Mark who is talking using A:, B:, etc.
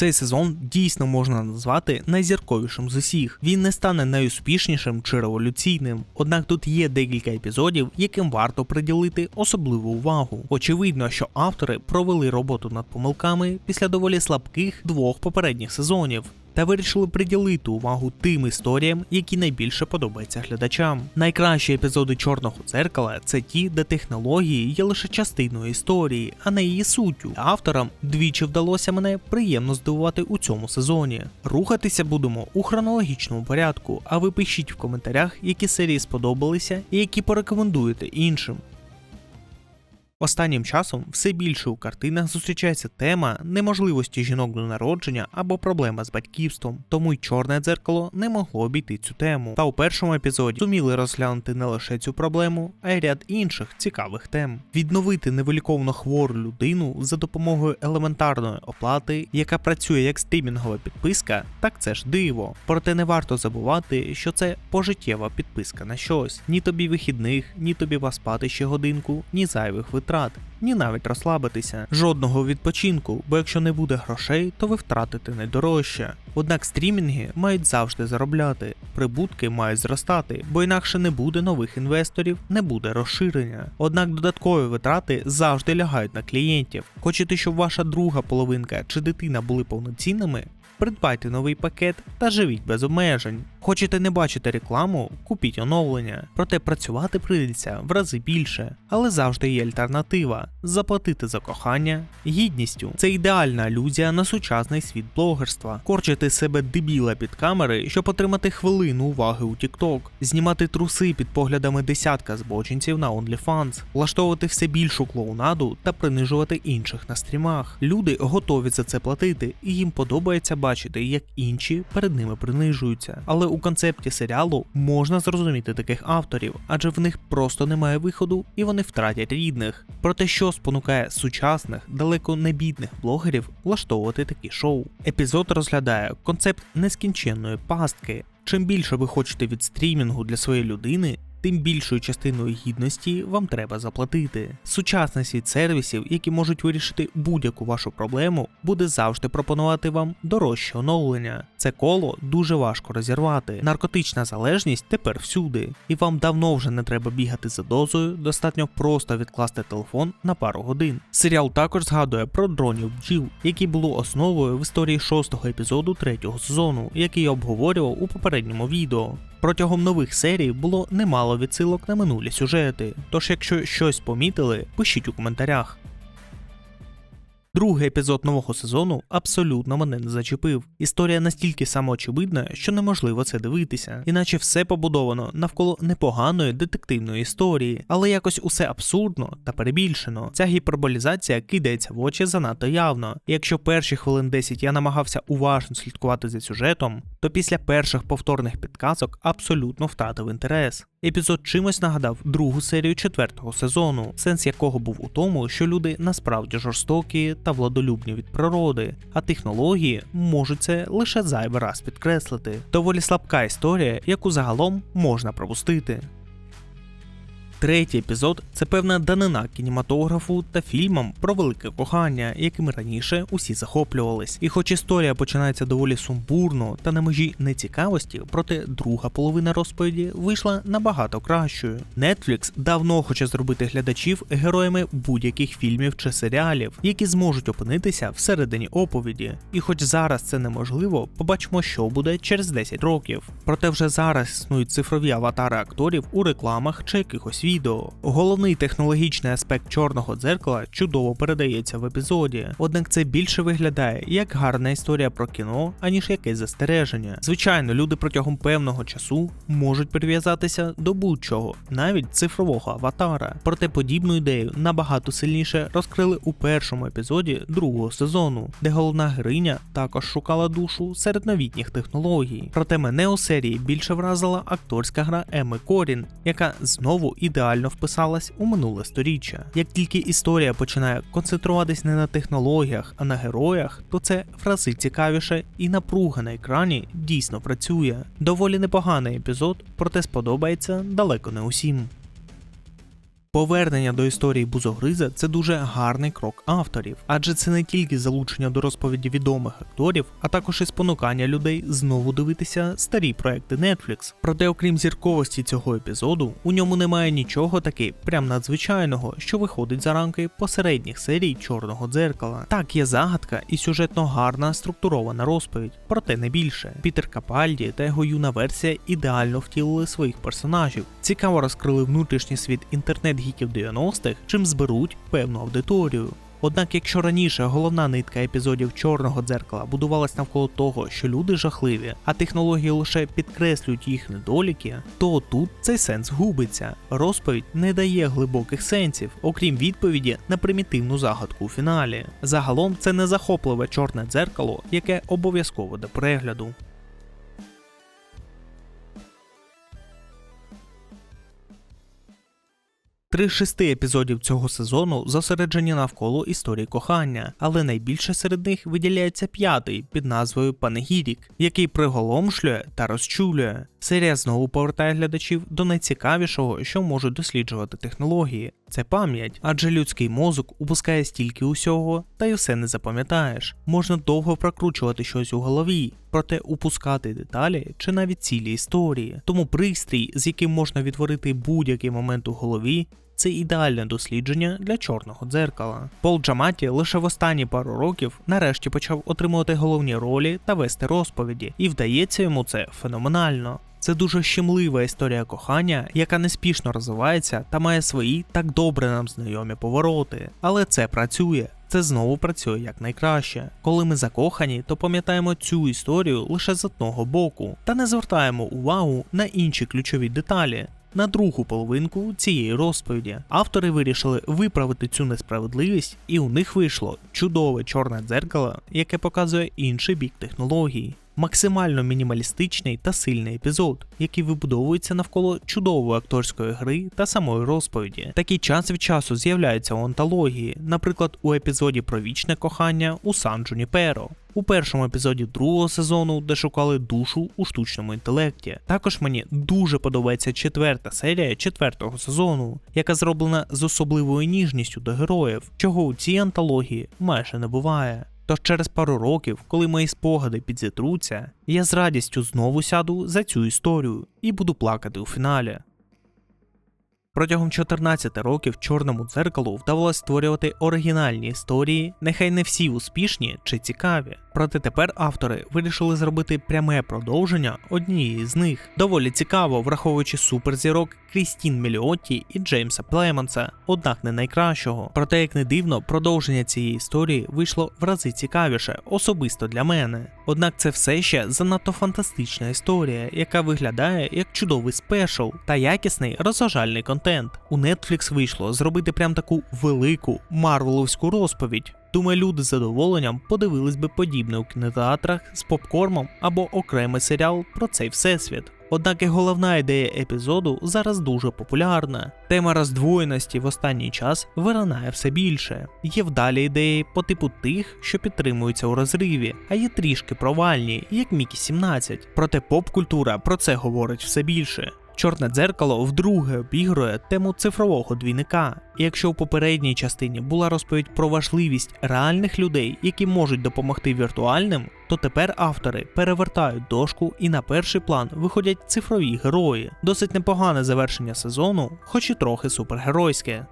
A: Цей сезон дійсно можна назвати найзірковішим з усіх. Він не стане найуспішнішим чи революційним. Однак тут є декілька епізодів, яким варто приділити особливу увагу. Очевидно, що автори провели роботу над помилками після доволі слабких двох попередніх сезонів. Та вирішили приділити увагу тим історіям, які найбільше подобаються глядачам. Найкращі епізоди чорного дзеркала це ті, де технології є лише частиною історії, а не її суттю. Авторам двічі вдалося мене приємно здивувати у цьому сезоні. Рухатися будемо у хронологічному порядку, а ви пишіть в коментарях, які серії сподобалися і які порекомендуєте іншим. Останнім часом все більше у картинах зустрічається тема неможливості жінок до народження або проблема з батьківством, тому й чорне дзеркало не могло обійти цю тему. Та у першому епізоді зуміли розглянути не лише цю проблему, а й ряд інших цікавих тем. Відновити невиліковно хвору людину за допомогою елементарної оплати, яка працює як стрімінгова підписка, так це ж диво. Проте не варто забувати, що це пожиттєва підписка на щось. Ні тобі вихідних, ні тобі поспати ще годинку, ні зайвих витрат витрат, ні навіть розслабитися, жодного відпочинку, бо якщо не буде грошей, то ви втратите найдорожче. Однак стрімінги мають завжди заробляти, прибутки мають зростати, бо інакше не буде нових інвесторів, не буде розширення. Однак додаткові витрати завжди лягають на клієнтів. Хочете, щоб ваша друга половинка чи дитина були повноцінними? Придбайте новий пакет та живіть без обмежень. Хочете не бачити рекламу, купіть оновлення. Проте працювати прийдеться в рази більше, але завжди є альтернатива заплатити за кохання гідністю. Це ідеальна алюзія на сучасний світ блогерства. Корчити себе дебіла під камери, щоб отримати хвилину уваги у TikTok, знімати труси під поглядами десятка збочинців на OnlyFans, влаштовувати все більшу клоунаду та принижувати інших на стрімах. Люди готові за це платити, і їм подобається бачити, як інші перед ними принижуються. Але у концепті серіалу можна зрозуміти таких авторів, адже в них просто немає виходу і вони втратять рідних. Проте що спонукає сучасних, далеко не бідних блогерів влаштовувати такі шоу. Епізод розглядає концепт нескінченної пастки. Чим більше ви хочете від стрімінгу для своєї людини, тим більшою частиною гідності вам треба заплатити. Сучасний світ сервісів, які можуть вирішити будь-яку вашу проблему, буде завжди пропонувати вам дорожче оновлення. Це коло дуже важко розірвати. Наркотична залежність тепер всюди, і вам давно вже не треба бігати за дозою, достатньо просто відкласти телефон на пару годин. Серіал також згадує про дронів бджіл, які було основою в історії шостого епізоду третього сезону, який я обговорював у попередньому відео. Протягом нових серій було немало відсилок на минулі сюжети, тож якщо щось помітили, пишіть у коментарях. Другий епізод нового сезону абсолютно мене не зачепив. Історія настільки самоочевидна, що неможливо це дивитися, іначе все побудовано навколо непоганої детективної історії, але якось усе абсурдно та перебільшено. Ця гіперболізація кидається в очі занадто явно. І якщо перші хвилин 10 я намагався уважно слідкувати за сюжетом, то після перших повторних підказок абсолютно втратив інтерес. Епізод чимось нагадав другу серію четвертого сезону, сенс якого був у тому, що люди насправді жорстокі та владолюбні від природи, а технології можуть це лише зайвий раз підкреслити. Доволі слабка історія, яку загалом можна пропустити. Третій епізод це певна данина кінематографу та фільмам про велике кохання, якими раніше усі захоплювались. І хоч історія починається доволі сумбурно та на межі нецікавості, проте друга половина розповіді вийшла набагато кращою. Netflix давно хоче зробити глядачів героями будь-яких фільмів чи серіалів, які зможуть опинитися всередині оповіді. І хоч зараз це неможливо, побачимо, що буде через 10 років. Проте вже зараз існують цифрові аватари акторів у рекламах чи якихось відео. Головний технологічний аспект чорного дзеркала чудово передається в епізоді, однак це більше виглядає як гарна історія про кіно, аніж якесь застереження. Звичайно, люди протягом певного часу можуть прив'язатися до будь-чого, навіть цифрового аватара. Проте подібну ідею набагато сильніше розкрили у першому епізоді другого сезону, де головна героїня також шукала душу серед новітніх технологій. Проте мене у серії більше вразила акторська гра Еми Корін, яка знову ідеально вписалась у минуле сторіччя. Як тільки історія починає концентруватись не на технологіях, а на героях, то це в рази цікавіше і напруга на екрані дійсно працює. Доволі непоганий епізод, проте сподобається далеко не усім. Повернення до історії Бузогриза це дуже гарний крок авторів, адже це не тільки залучення до розповіді відомих акторів, а також і спонукання людей знову дивитися старі проекти Netflix. Проте, окрім зірковості цього епізоду, у ньому немає нічого таки прям надзвичайного, що виходить за рамки посередніх серій чорного дзеркала. Так, є загадка і сюжетно гарна структурована розповідь, проте не більше. Пітер Капальді та його юна версія ідеально втілили своїх персонажів, цікаво розкрили внутрішній світ інтернет-гіків 90-х, чим зберуть певну аудиторію. Однак, якщо раніше головна нитка епізодів чорного дзеркала будувалась навколо того, що люди жахливі, а технології лише підкреслюють їх недоліки, то тут цей сенс губиться. Розповідь не дає глибоких сенсів, окрім відповіді на примітивну загадку у фіналі. Загалом це не захопливе чорне дзеркало, яке обов'язково до перегляду. Три шести епізодів цього сезону зосереджені навколо історії кохання, але найбільше серед них виділяється п'ятий під назвою Панегірік, який приголомшлює та розчулює. Серія знову повертає глядачів до найцікавішого, що можуть досліджувати технології. Це пам'ять, адже людський мозок упускає стільки усього, та й все не запам'ятаєш. Можна довго прокручувати щось у голові, проте упускати деталі чи навіть цілі історії. Тому пристрій, з яким можна відтворити будь-який момент у голові, це ідеальне дослідження для чорного дзеркала. Пол Джаматі лише в останні пару років нарешті почав отримувати головні ролі та вести розповіді, і вдається йому це феноменально. Це дуже щемлива історія кохання, яка неспішно розвивається та має свої так добре нам знайомі повороти. Але це працює. Це знову працює як найкраще. Коли ми закохані, то пам'ятаємо цю історію лише з одного боку та не звертаємо увагу на інші ключові деталі. На другу половинку цієї розповіді автори вирішили виправити цю несправедливість, і у них вийшло чудове чорне дзеркало, яке показує інший бік технологій. Максимально мінімалістичний та сильний епізод, який вибудовується навколо чудової акторської гри та самої розповіді. Такий час від часу з'являється у антології, наприклад, у епізоді про вічне кохання у Сан Джуніперо. У першому епізоді другого сезону, де шукали душу у штучному інтелекті. Також мені дуже подобається четверта серія четвертого сезону, яка зроблена з особливою ніжністю до героїв, чого у цій антології майже не буває. Тож через пару років, коли мої спогади підзітруться, я з радістю знову сяду за цю історію і буду плакати у фіналі. Протягом 14 років чорному дзеркалу вдавалося створювати оригінальні історії, нехай не всі успішні чи цікаві. Проте тепер автори вирішили зробити пряме продовження однієї з них. Доволі цікаво, враховуючи суперзірок Крістін Міліотті і Джеймса Плейманса, однак не найкращого. Проте, як не дивно, продовження цієї історії вийшло в рази цікавіше, особисто для мене. Однак це все ще занадто фантастична історія, яка виглядає як чудовий спешл та якісний розважальний контент. У Netflix вийшло зробити прям таку велику марвеловську розповідь. Думаю, люди з задоволенням подивились би подібне у кінотеатрах з попкормом або окремий серіал про цей всесвіт. Однак і головна ідея епізоду зараз дуже популярна. Тема роздвоєності в останній час виринає все більше. Є вдалі ідеї по типу тих, що підтримуються у розриві, а є трішки провальні, як Мікі 17. Проте поп-культура про це говорить все більше. Чорне дзеркало вдруге обігрує тему цифрового двійника. І якщо в попередній частині була розповідь про важливість реальних людей, які можуть допомогти віртуальним, то тепер автори перевертають дошку і на перший план виходять цифрові герої. Досить непогане завершення сезону, хоч і трохи супергеройське.